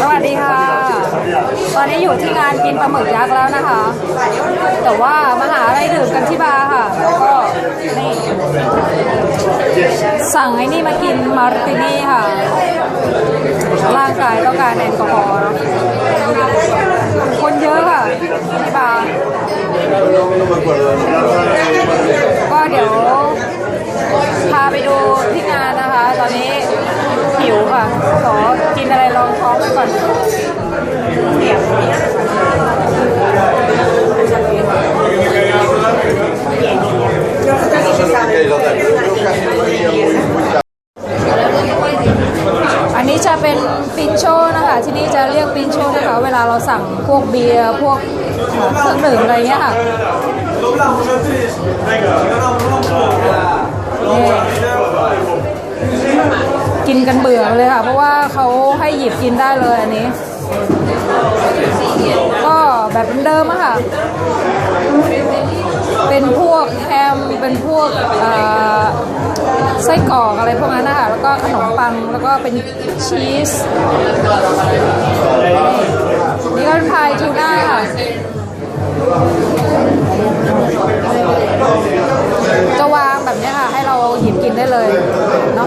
สวัสดีค่ะ ตอนนี้อยู่ที่งานกินปลาหมึกยักษ์แล้วนะคะ แต่ว่ามาหาอะไรดื่มกันที่บาร์ค่ะ แล้วก็นี่สั่งไอ้นี่มากินมาร์ตินี่ค่ะ ร่างกายต้องการแอลกอฮอล์เนอะคนเยอะค่ะที่บาร์ก็เดี๋ยว พาไปดูที่งานนะคะ ตอนนี้หิวค่ะ ขอกินอะไรรองท้องไปก่อนอันนี้จะเป็นปินโชนะคะ ที่นี่จะเรียกปินโชนะคะ เวลาเราสั่งพวกเบียร์พวกเครื่องดื่มอะไรเงี้ยค่ะ กันเบื่อเลยค่ะ เพราะว่าเขาให้หยิบกินได้เลยอันนี้ ก็แบบเดิมอะค่ะ เป็นพวกแฮมเป็นพวกไส้กรอกอะไรพวกนั้นนะคะแล้วก็ขนมปังแล้วก็เป็นชีส นี่ก็เป็นพายทูน่าค่ะจะวางแบบนี้ค่ะ ให้เราหยิบกินได้เลยเนาะ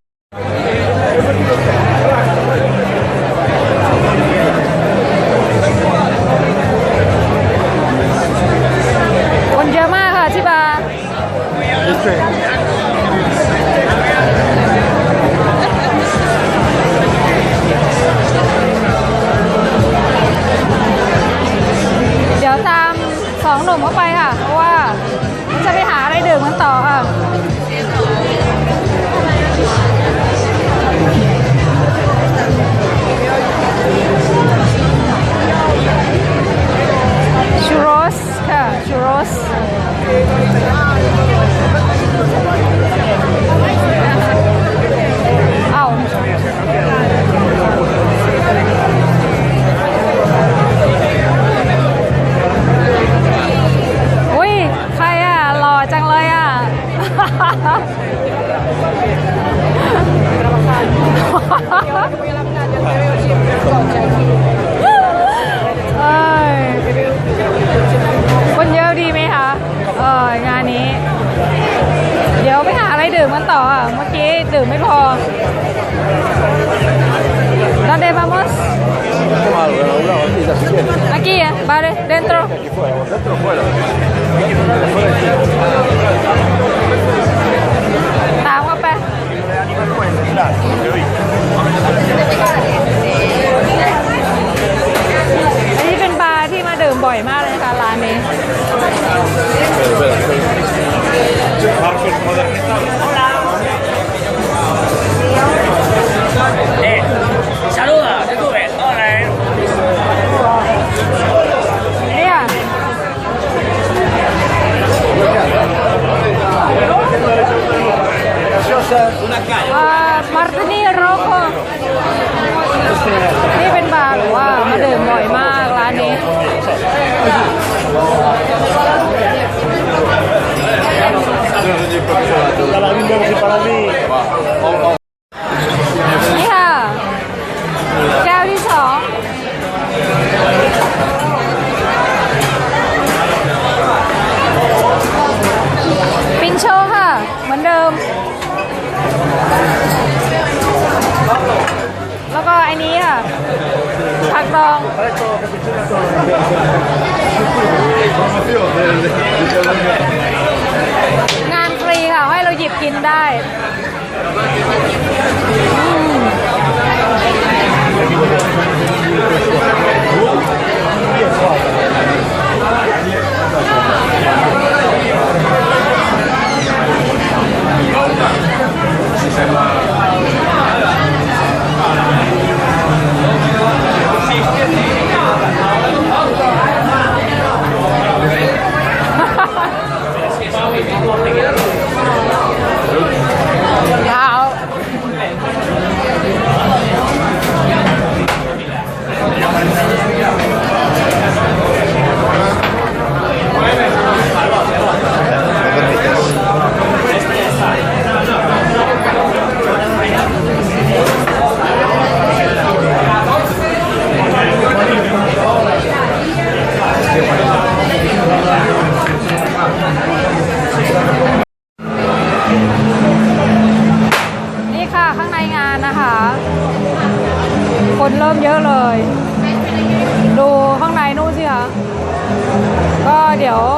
ี๋ยว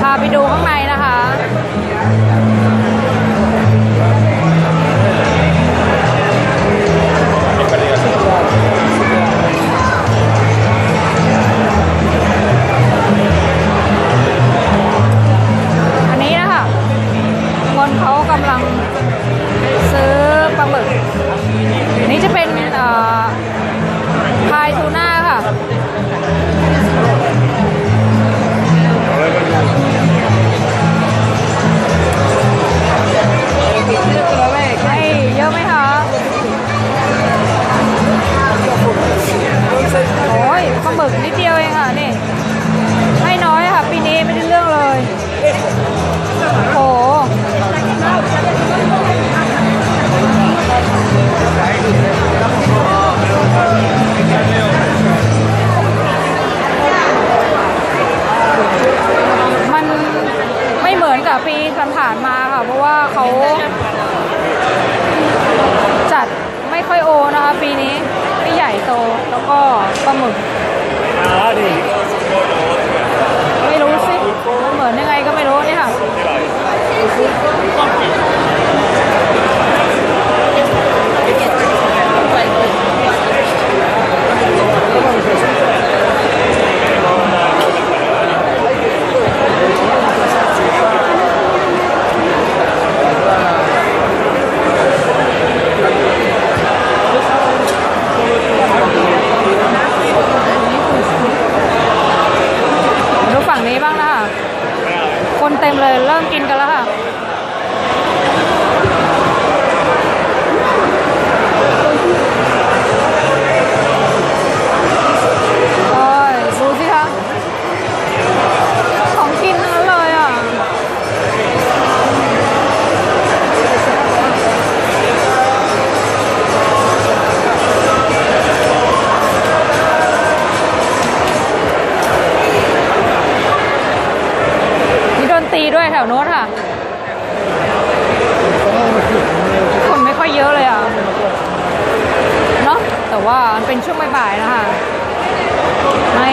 พาไปดูข้างใน ปลาหมึก Ah, di. ไม่รู้สิมันเหมือนยังไงก็ไม่รู้เนี่ยค่ะ ดูฝั่งนี้บ้างนะคะคน เลยเริ่มกินกันแล้วค่ะ ว่ามันเป็นช่วงบ่ายๆนะคะไม่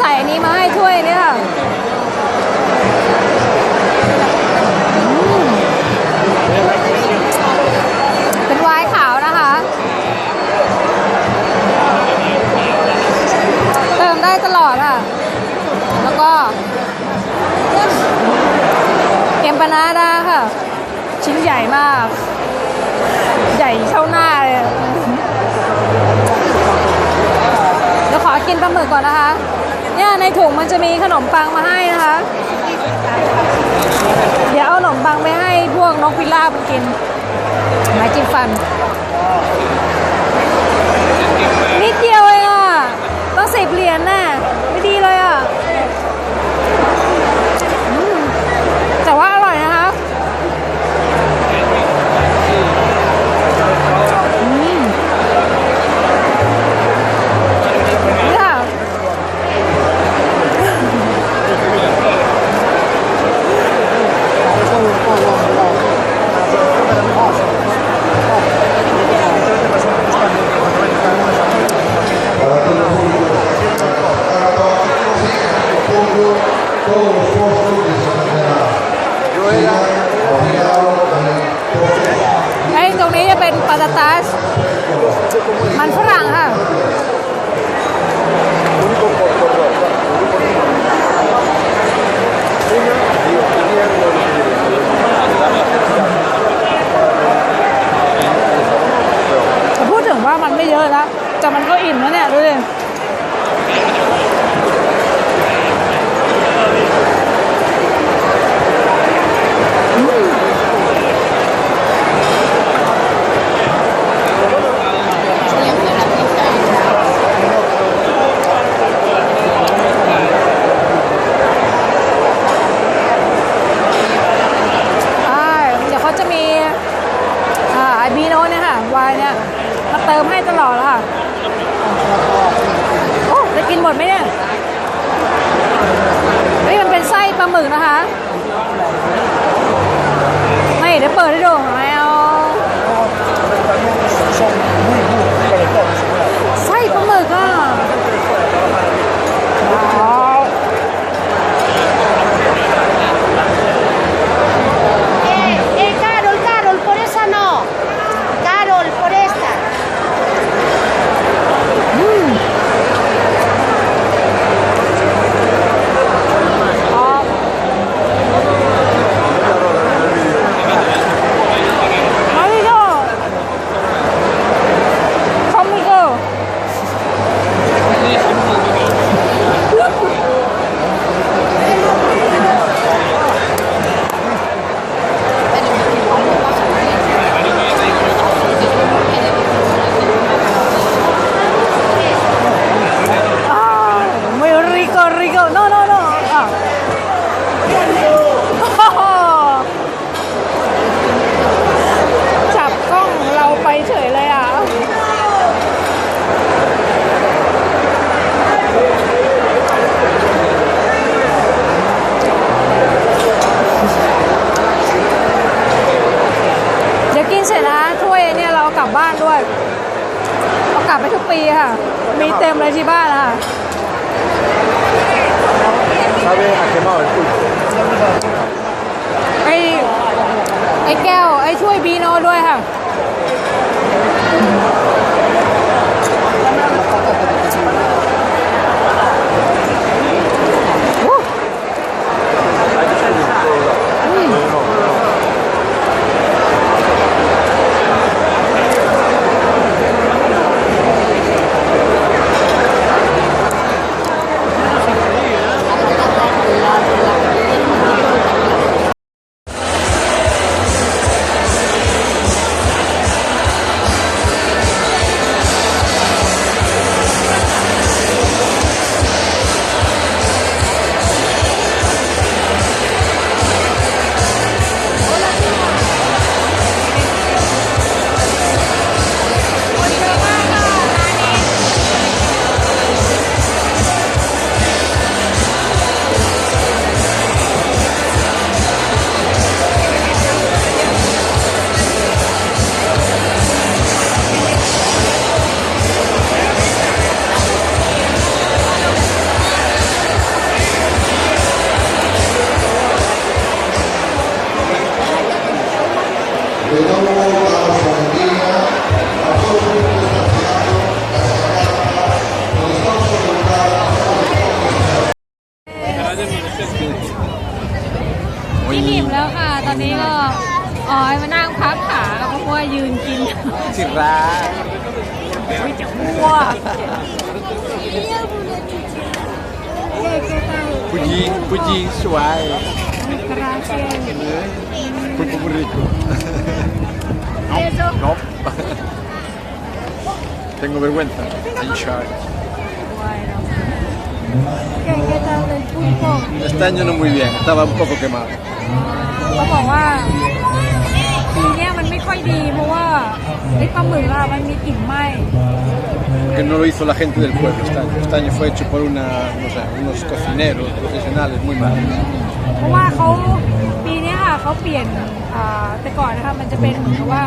ใส่อันนี้มาให้ถ้วยเนี่ค่ะเป็นไวน์ขาวนะคะ เติมได้ตลอดค่ะ แล้วก็เอ็มปานาดาค่ะ ชิ้นใหญ่มาก ใหญ่เท่าหน้าเลยเดี๋ยวขอกินปลาหมึกก่อนนะคะ ถุงมันจะมีขนมปังมาให้นะคะ เดี๋ยวเอาขนมปังไปให้พวกนกพิราบมันกินไมาจิ้มฟัน นิดเดียวเองอะต้องสิบเหรียญน่ะ นเสร็จนะถ้วยเนี่ยเรากลับบ้านด้วยเอากลับไปทุกปีค่ะ มีเต็มเลยที่บ้านค่ะ Sabe a qué mal el pulpo. ไอ้ไอ้แก้วไอ้ช่วยบีโนด้วยค่ะ ไม่จะอ้วกเจ๊เจ๊ตั้ง Pullín, pullín, suave. กระเทียม Pulpo muy rico. เจ๊โจ๊ก No. Tengo vergüenza. I'm shy. Bueno. ¿Qué, qué tal el pulpo? Este año no muy bien, estaba un poco quemado. เข ค่อยดี เพราะว่าไอ้ปลาหมึกอะมันมีกลิ่นไหม้ Que no lo hizo la gente del pueblo este año. Este año fue hecho por una, no sé, unos cocineros profesionales muy malos. เพราะว่าเขาปีเนี้ยค่ะเขาเปลี่ยนอ่าแต่ก่อนนะคะมันจะเป็นเหมือนกับว่า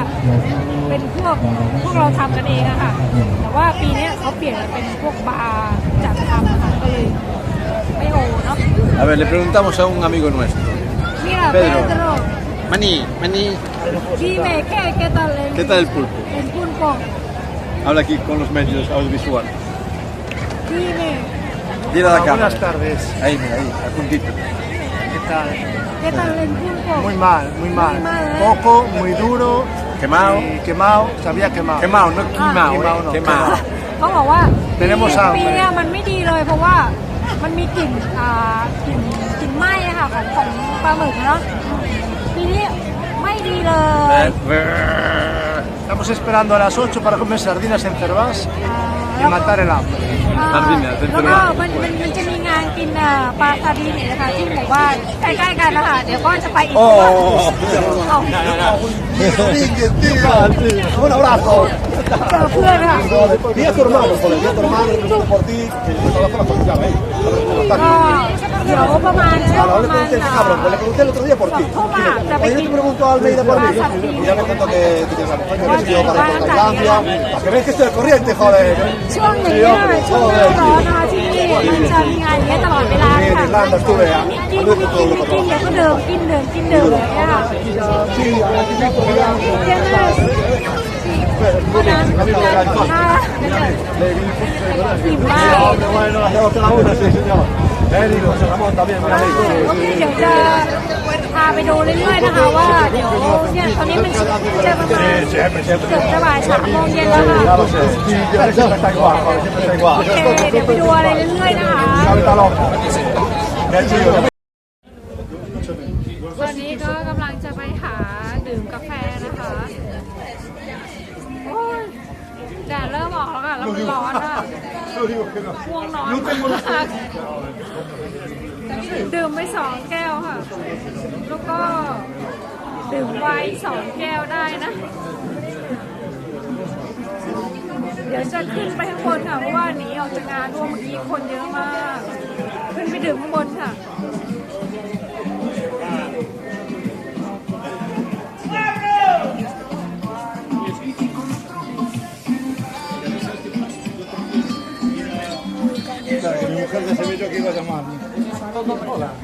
เป็นพวกพวกเราทำกันเองอะค่ะแต่ว่าปีเนี้ยเขาเปลี่ยนมาเป็นพวกบาร์จัดทำอะค่ะก็เลยไม่โอเนาะ A ver, le preguntamos a un amigo nuestro. Mira Pedro. Pedro Maní, Maní, dime ¿qué, qué tal el, ¿qué tal el pulpo? el pulpo Habla aquí con los medios audiovisuales. dime Dile a la Hola, cámara. buenas tardes. Ahí, mira, ahí, a puntito. ¿Qué tal? ¿qué tal el pulpo? Muy mal, muy mal. Muy mal, ¿eh? Poco, muy duro. Quemado. y quemado, sabía quemado. Quemado, no quemado, Quemado, eh, no. quemado. เขาบอกว่า Tenemos ปี hambre ปีเนี้ยมันไม่ดีเลยเพราะว่ามันมีกลิ่นอ่ากลิ่นกลิ่นไหม้อะค่ะของของปลาหมึกเนาะปีนี้ ไม่ดีเลย Estamos esperando a las 8 para comer sardinas en Cervás อ่า y แล้วก็ matar el hambre. อ่า Sardinas, แล้วก็มันมันมันจะมีงานกิน กินอ่าปลาซาดีนเนี่ยนะคะที่หมู่บ้านใกล้ๆกันนะคะเดี๋ยวก็จะไปอีก โอ้ เอา Un abrazo. เจอเพื่อนค่ะ Dile a tu hermano, por el día a tu hermano, y nosotros por ti, que yo trabajo en la familia, ¿ves? ก็ เดี๋ยวประมาณช่วง Ahora ประ le มาณ pregunté, อ่า cabrón, pues le pregunté el otro día por ti. Toma, te Oye, yo te pregunto a Almeida por mí. Y ya me contó que tú tienes la mujer, que yo para la Francia. Para que veas que estoy al corriente, joder. ช่วงนี้อะช่วงหน้าร้อนนะคะที่นี่มันจะมีงานอย่างเงี้ยตลอดเวลา En ค่ะ Irlanda estuve a... กินไม่กินไม่กินเดี๋ยวก็เดิมกินเดิมกินเดิมอย่างเงี้ยค่ะ Sí, ahora sí me acuerdo. เจ๊น่าวันนั้นน่าอิ่มมาก Bueno, hacemos cada una, sí, señor. Eric, José Ramón también, mira ก็คือเดี๋ยวจะพาไปดูเรื่อยๆนะคะว่าเดี๋ยวเนี่ยตอนนี้มันจะประมาณ Siempre, siempre. เกือบจะบ่ายสามโมงเย็นแล้วค่ะ Ya lo sé. Pero siempre está igual, joder, siempre está โอ igual. เคเดี๋ยวไปดูอะไรเรื่อยๆนะคะ Está loco. Qué chido. วันนี้ก็กำลังจะไปหาดื่มกาแฟนะคะโอ้ยแดดเริ่มออกแล้วค่ะแล้วมันร้อนอะง่วงนอนมาก ดื่มไปสองแก้วค่ะ แล้วก็ดื่มไวน์สองแก้วได้นะ เดี๋ยวจะขึ้นไปข้างบนค่ะ เพราะว่าหนีออกจากงานเพราะว่าเมื่อกี้คนเยอะมาก ขึ้นไปดื่มข้างบนค่ะ Mi mujer de Sevilla que iba a Então, vamos lá.